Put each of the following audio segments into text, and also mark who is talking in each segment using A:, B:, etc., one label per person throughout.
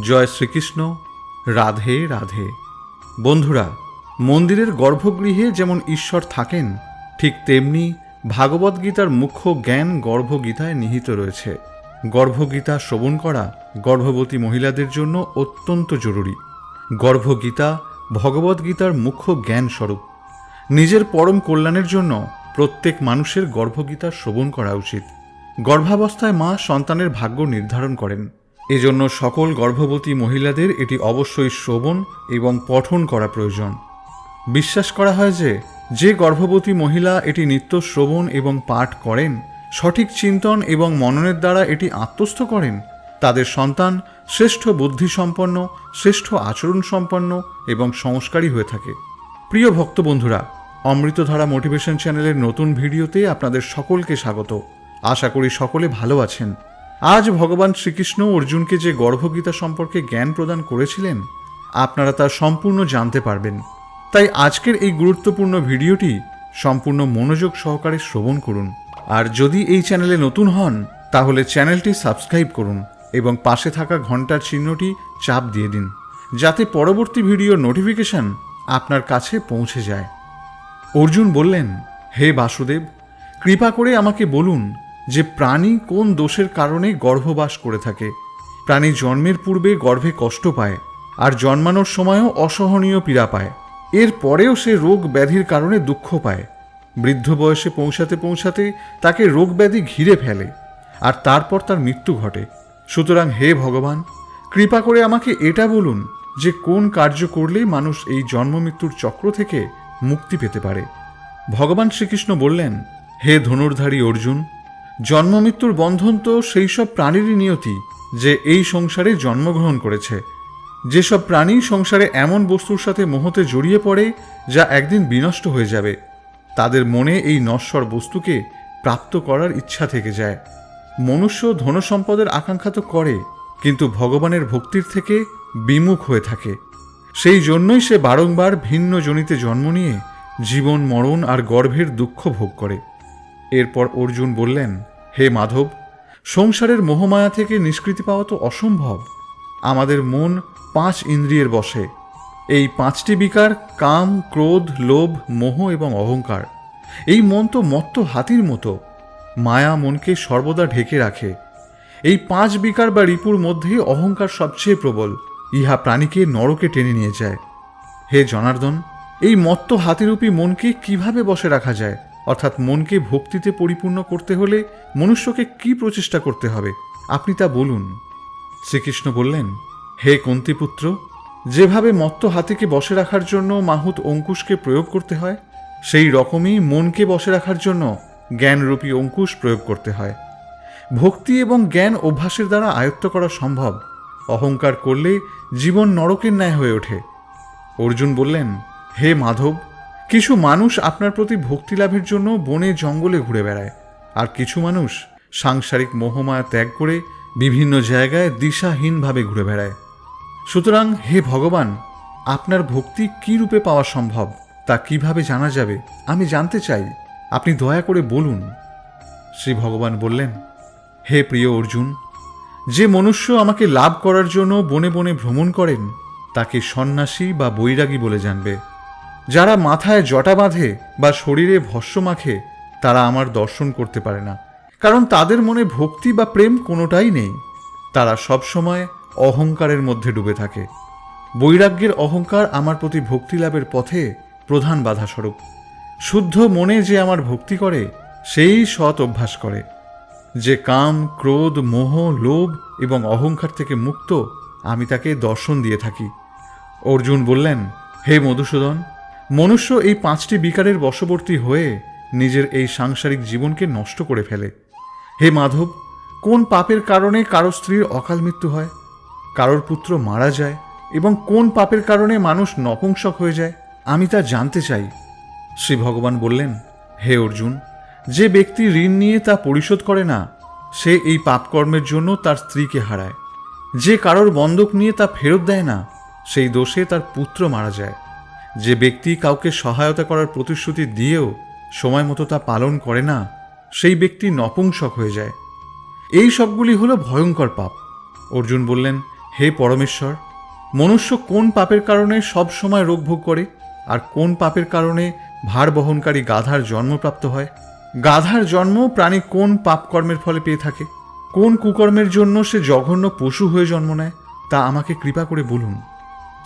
A: জয় শ্রীকৃষ্ণ, রাধে রাধে। বন্ধুরা, মন্দিরের গর্ভগৃহে যেমন ঈশ্বর থাকেন, ঠিক তেমনি ভাগবত গীতার মুখ্য জ্ঞান গর্ভগীতায় নিহিত রয়েছে। গর্ভগীতা শ্রবণ করা গর্ভবতী মহিলাদের জন্য অত্যন্ত জরুরি। গর্ভগীতা ভগবদ্গীতার মুখ্য জ্ঞান স্বরূপ নিজের পরম কল্যাণের জন্য প্রত্যেক মানুষের গর্ভগীতা শ্রবণ করা উচিত। গর্ভাবস্থায় মা সন্তানের ভাগ্য নির্ধারণ করেন। এজন্য সকল গর্ভবতী মহিলাদের এটি অবশ্যই শ্রবণ এবং পঠন করা প্রয়োজন। বিশ্বাস করা হয় যে যে গর্ভবতী মহিলা এটি নিত্য শ্রবণ এবং পাঠ করেন, সঠিক চিন্তন এবং মননের দ্বারা এটি আত্মস্থ করেন, তাদের সন্তান শ্রেষ্ঠ বুদ্ধিসম্পন্ন, শ্রেষ্ঠ আচরণ সম্পন্ন এবং সংস্কারী হয়ে থাকে। প্রিয় ভক্ত বন্ধুরা অমৃতধারা মোটিভেশন চ্যানেলের নতুন ভিডিওতে আপনাদের সকলকে স্বাগত। আশা করি সকলে ভালো আছেন। আজ ভগবান শ্রীকৃষ্ণ অর্জুনকে যে গর্ভগীতা সম্পর্কে জ্ঞান প্রদান করেছিলেন, আপনারা তা সম্পূর্ণ জানতে পারবেন। তাই আজকের এই গুরুত্বপূর্ণ ভিডিওটি সম্পূর্ণ মনোযোগ সহকারে শ্রবণ করুন। আর যদি এই চ্যানেলে নতুন হন, তাহলে চ্যানেলটি সাবস্ক্রাইব করুন এবং পাশে থাকা ঘণ্টার চিহ্নটি চাপ দিয়ে দিন, যাতে পরবর্তী ভিডিওর নোটিফিকেশন আপনার কাছে পৌঁছে যায়। অর্জুন বললেন, হে বাসুদেব, কৃপা করে আমাকে বলুন যে প্রাণী কোন দোষের কারণে গর্ভবাস করে থাকে। প্রাণী জন্মের পূর্বে গর্ভে কষ্ট পায় আর জন্মানোর সময়ও অসহনীয় পীড়া পায়। এর পরেও সে রোগ ব্যাধির কারণে দুঃখ পায়। বৃদ্ধ বয়সে পৌঁছাতে পৌঁছাতে তাকে রোগ ব্যাধি ঘিরে ফেলে আর তারপর তার মৃত্যু ঘটে। সুতরাং হে ভগবান, কৃপা করে আমাকে এটা বলুন যে কোন কার্য করলে মানুষ এই জন্ম মৃত্যুর চক্র থেকে মুক্তি পেতে পারে। ভগবান শ্রীকৃষ্ণ বললেন, হে ধনুর্ধারী অর্জুন জন্ম মৃত্যুর বন্ধন তো সেই সব প্রাণীরই নিয়তি যে এই সংসারে জন্মগ্রহণ করেছে। যেসব প্রাণী সংসারে এমন বস্তুর সাথে মোহতে জড়িয়ে পড়ে, যা একদিন বিনষ্ট হয়ে যাবে, তাদের মনে এই নশ্বর বস্তুকে প্রাপ্ত করার ইচ্ছা থেকে যায়। মনুষ্য ধনসম্পদের আকাঙ্ক্ষা তো করে, কিন্তু ভগবানের ভক্তির থেকে বিমুখ হয়ে থাকে। সেই জন্যই সে বারংবার ভিন্ন জনিতে জন্ম নিয়ে জীবন, মরণ আর গর্ভের দুঃখ ভোগ করে। এরপর অর্জুন বললেন হে মাধব, সংসারের মোহমায়া থেকে নিষ্কৃতি পাওয়া তো অসম্ভব। আমাদের মন পাঁচ ইন্দ্রিয়ের বসে। এই পাঁচটি বিকার কাম, ক্রোধ, লোভ, মোহ এবং অহংকার। এই মন তো মত্ত হাতির মতো। মায়া মনকে সর্বদা ঢেকে রাখে। এই পাঁচ বিকার বা রিপুর মধ্যেই অহংকার সবচেয়ে প্রবল। ইহা প্রাণীকে নরকে টেনে নিয়ে যায়। হে জনার্দন, এই মত্ত হাতিরূপী মনকে কীভাবে বসে রাখা যায়? অর্থাৎ মনকে ভক্তিতে পরিপূর্ণ করতে হলে মনুষ্যকে কি প্রচেষ্টা করতে হবে? আপনি তা বলুন। শ্রীকৃষ্ণ বললেন, হে কুন্তিপুত্র, যেভাবে মত্ত হাতিকে বসে রাখার জন্য মাহুত অঙ্কুশকে প্রয়োগ করতে হয়, সেই রকমই মনকে বসে রাখার জন্য জ্ঞানরূপী অঙ্কুশ প্রয়োগ করতে হয়। ভক্তি এবং জ্ঞান অভ্যাসের দ্বারা আয়ত্ত করা সম্ভব। অহংকার করলে জীবন নরকের ন্যায় হয়ে ওঠে। অর্জুন বললেন, হে মাধব কিছু মানুষ আপনার প্রতি ভক্তি লাভের জন্য বনে জঙ্গলে ঘুরে বেড়ায়, আর কিছু মানুষ সাংসারিক মোহমায়া ত্যাগ করে বিভিন্ন জায়গায় দিশাহীনভাবে ঘুরে বেড়ায়। সুতরাং হে ভগবান, আপনার ভক্তি কী রূপে পাওয়া সম্ভব, তা কীভাবে জানা যাবে, আমি জানতে চাই। আপনি দয়া করে বলুন। শ্রী ভগবান বললেন, হে প্রিয় অর্জুন, যে মনুষ্য আমাকে লাভ করার জন্য বনে বনে ভ্রমণ করেন, তাকে সন্ন্যাসী বা বৈরাগী বলে জানবে। যারা মাথায় জটা বাঁধে বা শরীরে ভস্য মাখে, তারা আমার দর্শন করতে পারে না। কারণ তাদের মনে ভক্তি বা প্রেম কোনোটাই নেই। তারা সবসময় অহংকারের মধ্যে ডুবে থাকে। বৈরাগ্যের অহংকার আমার প্রতি ভক্তি লাভের পথে প্রধান বাধাস্বরূপ। শুদ্ধ মনে যে আমার ভক্তি করে, সেই সৎ অভ্যাস করে। যে কাম, ক্রোধ, মোহ, লোভ এবং অহংকার থেকে মুক্ত, আমি তাকে দর্শন দিয়ে থাকি। অর্জুন বললেন, হে মধুসূদন মনুষ্য এই পাঁচটি বিকারের বশবর্তী হয়ে নিজের এই সাংসারিক জীবনকে নষ্ট করে ফেলে। হে মাধব, কোন পাপের কারণে কারও স্ত্রীর অকাল মৃত্যু হয়? কারোর পুত্র মারা যায় এবং কোন পাপের কারণে মানুষ নপুংসক হয়ে যায়? আমি তা জানতে চাই। শ্রী ভগবান বললেন, হে অর্জুন, যে ব্যক্তি ঋণ নিয়ে তা পরিশোধ করে না, সে এই পাপকর্মের জন্য তার স্ত্রীকে হারায়। যে কারোর বন্ধক নিয়ে তা ফেরত দেয় না, সেই দোষে তার পুত্র মারা যায়। যে ব্যক্তি কাউকে সহায়তা করার প্রতিশ্রুতি দিয়েও সময় মতো তা পালন করে না, সেই ব্যক্তি নপুংসক হয়ে যায়। এই সবগুলি হলো ভয়ঙ্কর পাপ। অর্জুন বললেন, হে পরমেশ্বর, মনুষ্য কোন পাপের কারণে সব সময় রোগ ভোগ করে? আর কোন পাপের কারণে ভার বহনকারী গাধার জন্মপ্রাপ্ত হয়? গাধার জন্ম প্রাণী কোন পাপকর্মের ফলে পেয়ে থাকে? কোন কুকর্মের জন্য সে জঘন্য পশু হয়ে জন্ম নেয়? তা আমাকে কৃপা করে বলুন।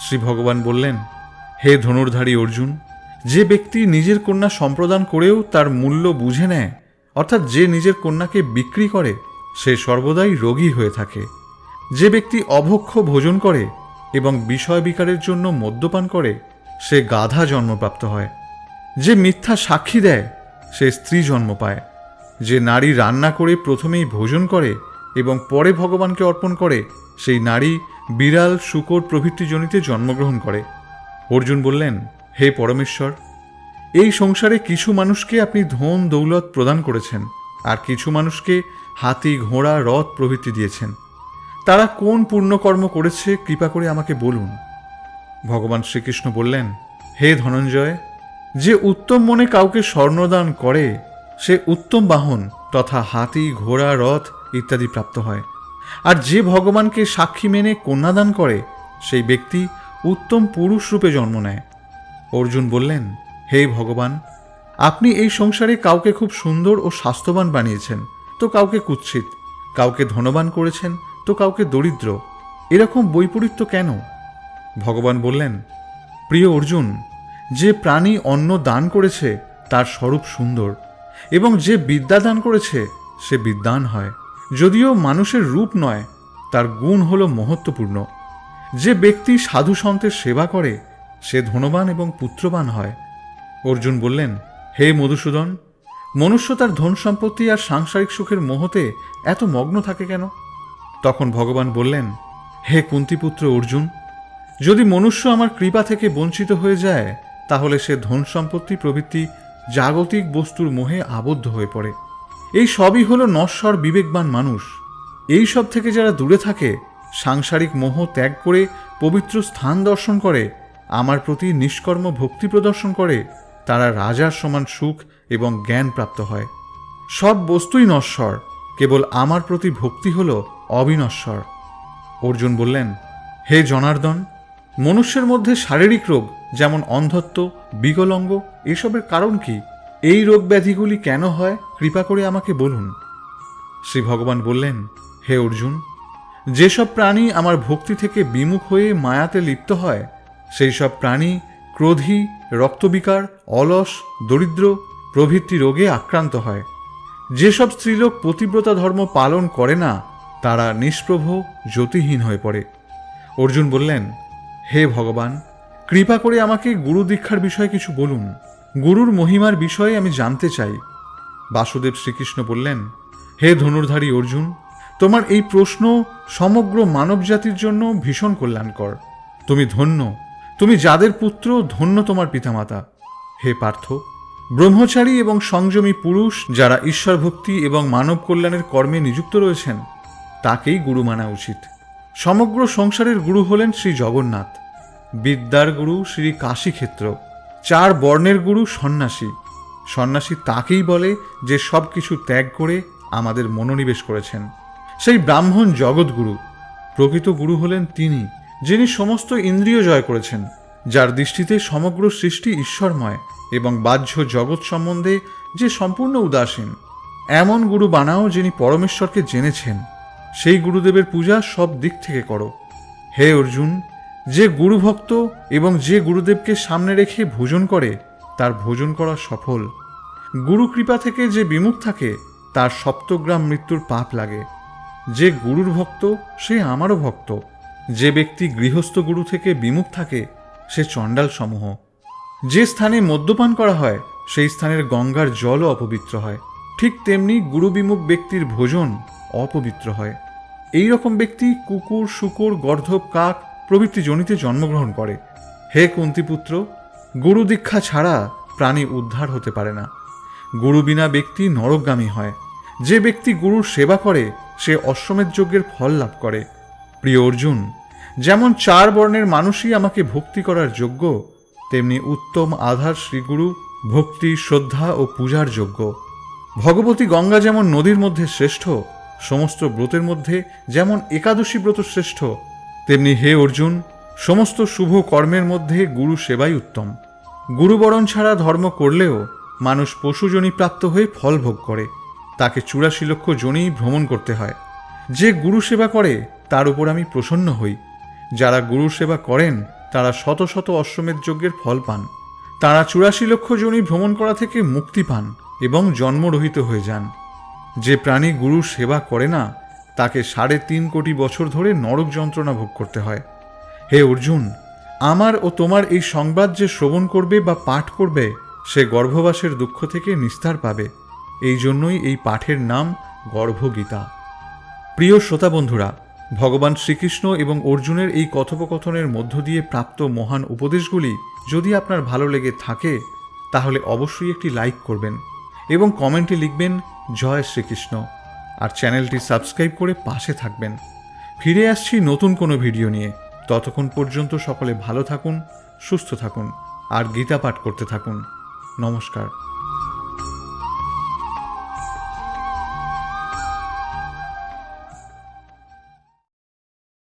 A: শ্রী ভগবান বললেন হে ধনুর্ধারী অর্জুন, যে ব্যক্তি নিজের কন্যা সম্প্রদান করেও তার মূল্য বুঝে নেয়, অর্থাৎ যে নিজের কন্যাকে বিক্রি করে, সে সর্বদাই রোগী হয়ে থাকে। যে ব্যক্তি অভক্ষ ভোজন করে এবং বিষয় বিকারের জন্য মদ্যপান করে, সে গাধা জন্মপ্রাপ্ত হয়। যে মিথ্যা সাক্ষী দেয়, সে স্ত্রী জন্ম পায়। যে নারী রান্না করে প্রথমেই ভোজন করে এবং পরে ভগবানকে অর্পণ করে, সেই নারী বিড়াল, শুকর প্রভৃতি জনিতে জন্মগ্রহণ করে। অর্জুন বললেন, হে পরমেশ্বর, এই সংসারে কিছু মানুষকে আপনি ধন দৌলত প্রদান করেছেন, আর কিছু মানুষকে হাতি, ঘোড়া রথ প্রভৃতি দিয়েছেন। তারা কোন পুণ্যকর্ম করেছে, কৃপা করে আমাকে বলুন। ভগবান শ্রীকৃষ্ণ বললেন, হে ধনঞ্জয়, যে উত্তম মনে কাউকে স্বর্ণদান করে, সে উত্তম বাহন তথা হাতি, ঘোড়া রথ ইত্যাদি প্রাপ্ত হয়। আর যে ভগবানকে সাক্ষী মেনে কন্যাদান করে, সেই ব্যক্তি উত্তম পুরুষ রূপে জন্ম নেয়। অর্জুন বললেন, হে ভগবান, আপনি এই সংসারে কাউকে খুব সুন্দর ও স্বাস্থ্যবান বানিয়েছেন। তো কাউকে কুৎসিত, কাউকে ধনবান করেছেন, তো কাউকে দরিদ্র। এরকম বৈপরীত্য কেন? ভগবান বললেন, প্রিয় অর্জুন, যে প্রাণী অন্ন দান করেছে, তার স্বরূপ সুন্দর, এবং যে বিদ্যা দান করেছে, সে বিদ্বান হয়। যদিও মানুষের রূপ নয়, তার গুণ হল মহত্বপূর্ণ। যে ব্যক্তি সাধু সন্তের সেবা করে, সে ধনবান এবং পুত্রবান হয়। অর্জুন বললেন, হে মধুসূদন, মনুষ্য তার ধন সম্পত্তি আর সাংসারিক সুখের মোহতে এত মগ্ন থাকে কেন? তখন ভগবান বললেন, হে কুন্তিপুত্র অর্জুন, যদি মনুষ্য আমার কৃপা থেকে বঞ্চিত হয়ে যায়, তাহলে সে ধন সম্পত্তি প্রভৃতি জাগতিক বস্তুর মোহে আবদ্ধ হয়ে পড়ে। এই সবই হলো নশ্বর বিবেকবান মানুষ। এই সব থেকে যারা দূরে থাকে সাংসারিক মোহ ত্যাগ করে পবিত্র স্থান দর্শন করে, আমার প্রতি নিষ্কর্ম ভক্তি প্রদর্শন করে, তারা রাজার সমান সুখ এবং জ্ঞান প্রাপ্ত হয়। সব বস্তুই নশ্বর, কেবল আমার প্রতি ভক্তি হল অবিনশ্বর। অর্জুন বললেন, হে জনার্দন, মনুষ্যের মধ্যে শারীরিক রোগ, যেমন অন্ধত্ব, বিকলঙ্গ, এসবের কারণ কি? এই রোগ ব্যাধিগুলি কেন হয়? কৃপা করে আমাকে বলুন। শ্রী ভগবান বললেন, হে অর্জুন যেসব প্রাণী আমার ভক্তি থেকে বিমুখ হয়ে মায়াতে লিপ্ত হয় সেই সব প্রাণী ক্রোধী, রক্তবিকার, অলস, দরিদ্র, প্রভৃতি রোগে আক্রান্ত হয়। যেসব স্ত্রীলোক পতিব্রতা ধর্ম পালন করে না, তারা নিষ্প্রভ, জ্যোতিহীন হয়ে পড়ে। অর্জুন বললেন, হে ভগবান, কৃপা করে আমাকে গুরু দীক্ষার বিষয়ে কিছু বলুন। গুরুর মহিমার বিষয়ে আমি জানতে চাই। বাসুদেব শ্রীকৃষ্ণ বললেন, হে ধনুর্ধারী অর্জুন তোমার এই প্রশ্ন সমগ্র মানবজাতির জন্য ভীষণ কল্যাণকর। তুমি ধন্য। তুমি যাদের পুত্র, ধন্য তোমার পিতামাতা। হে পার্থ, ব্রহ্মচারী এবং সংযমী পুরুষ যারা ঈশ্বর ভক্তি এবং মানব কল্যাণের কর্মে নিযুক্ত রয়েছেন, তাকেই গুরু মানা উচিত। সমগ্র সংসারের গুরু হলেন শ্রী জগন্নাথ। বিদ্যার গুরু শ্রী কাশীক্ষেত্র। চার বর্ণের গুরু সন্ন্যাসী। সন্ন্যাসী তাকেই বলে যে সব কিছু ত্যাগ করে আমাদের মনোনিবেশ করেছেন। সেই ব্রাহ্মণ জগৎগুরু, প্রকৃত গুরু হলেন তিনি, যিনি সমস্ত ইন্দ্রিয় জয় করেছেন, যার দৃষ্টিতে সমগ্র সৃষ্টি ঈশ্বরময় এবং বাহ্য জগৎ সম্বন্ধে যে সম্পূর্ণ উদাসীন। এমন গুরু বানাও যিনি পরমেশ্বরকে জেনেছেন। সেই গুরুদেবের পূজা সব দিক থেকে করো। হে অর্জুন, যে গুরুভক্ত এবং যে গুরুদেবকে সামনে রেখে ভোজন করে, তার ভোজন করা সফল। গুরু কৃপা থেকে যে বিমুখ থাকে, তার সপ্তগ্রাম মৃত্যুর পাপ লাগে। যে গুরুর ভক্ত, সে আমারও ভক্ত। যে ব্যক্তি গৃহস্থ গুরু থেকে বিমুখ থাকে, সে চণ্ডাল সমূহ যে স্থানে মদ্যপান করা হয়, সেই স্থানের গঙ্গার জলও অপবিত্র হয়। ঠিক তেমনি গুরুবিমুখ ব্যক্তির ভোজন অপবিত্র হয়। এই রকম ব্যক্তি কুকুর, শুকুর, গর্ধব, কাক প্রভৃতি জনিতে জন্মগ্রহণ করে। হে কুন্তিপুত্র, গুরু দীক্ষা ছাড়া প্রাণী উদ্ধার হতে পারে না। গুরু বিনা ব্যক্তি নরকগামী হয়। যে ব্যক্তি গুরুর সেবা করে সে অশ্বমেধ যজ্ঞের ফল লাভ করে। প্রিয় অর্জুন, যেমন চার বর্ণের মানুষই আমাকে ভক্তি করার যোগ্য, তেমনি উত্তম আধার শ্রীগুরু, ভক্তি, শ্রদ্ধা ও পূজার যোগ্য। ভগবতী গঙ্গা যেমন নদীর মধ্যে শ্রেষ্ঠ, সমস্ত ব্রতের মধ্যে যেমন একাদশী ব্রত শ্রেষ্ঠ, তেমনি হে অর্জুন, সমস্ত শুভ কর্মের মধ্যে গুরু সেবাই উত্তম। গুরুবরণ ছাড়া ধর্ম করলেও মানুষ পশুজনী প্রাপ্ত হয়ে ফল ভোগ করে। তাকে চুরাশি লক্ষ জনেই ভ্রমণ করতে হয়। যে গুরু সেবা করে, তার উপর আমি প্রসন্ন হই। যারা গুরু সেবা করেন, তারা শত শত অশ্বমেধ যজ্ঞের ফল পান। তারা চুরাশি লক্ষ জনই ভ্রমণ করা থেকে মুক্তি পান এবং জন্মরহিত হয়ে যান। যে প্রাণী গুরুর সেবা করে না, তাকে সাড়ে তিন কোটি বছর ধরে নরক যন্ত্রণা ভোগ করতে হয়। হে অর্জুন, আমার ও তোমার এই সংবাদ যে শ্রবণ করবে বা পাঠ করবে, সে গর্ভবাসের দুঃখ থেকে নিস্তার পাবে। এই জন্যই এই পাঠের নাম গর্ভগীতা। প্রিয় শ্রোতা বন্ধুরা, ভগবান শ্রীকৃষ্ণ এবং অর্জুনের এই কথোপকথনের মধ্য দিয়ে প্রাপ্ত মহান উপদেশগুলি যদি আপনার ভালো লেগে থাকে, তাহলে অবশ্যই একটি লাইক করবেন এবং কমেন্টে লিখবেন, জয় শ্রীকৃষ্ণ। আর চ্যানেলটি সাবস্ক্রাইব করে পাশে থাকবেন। ফিরে আসছি নতুন কোনো ভিডিও নিয়ে। ততক্ষণ পর্যন্ত সকলে ভালো থাকুন, সুস্থ থাকুন, আর গীতা পাঠ করতে থাকুন। নমস্কার।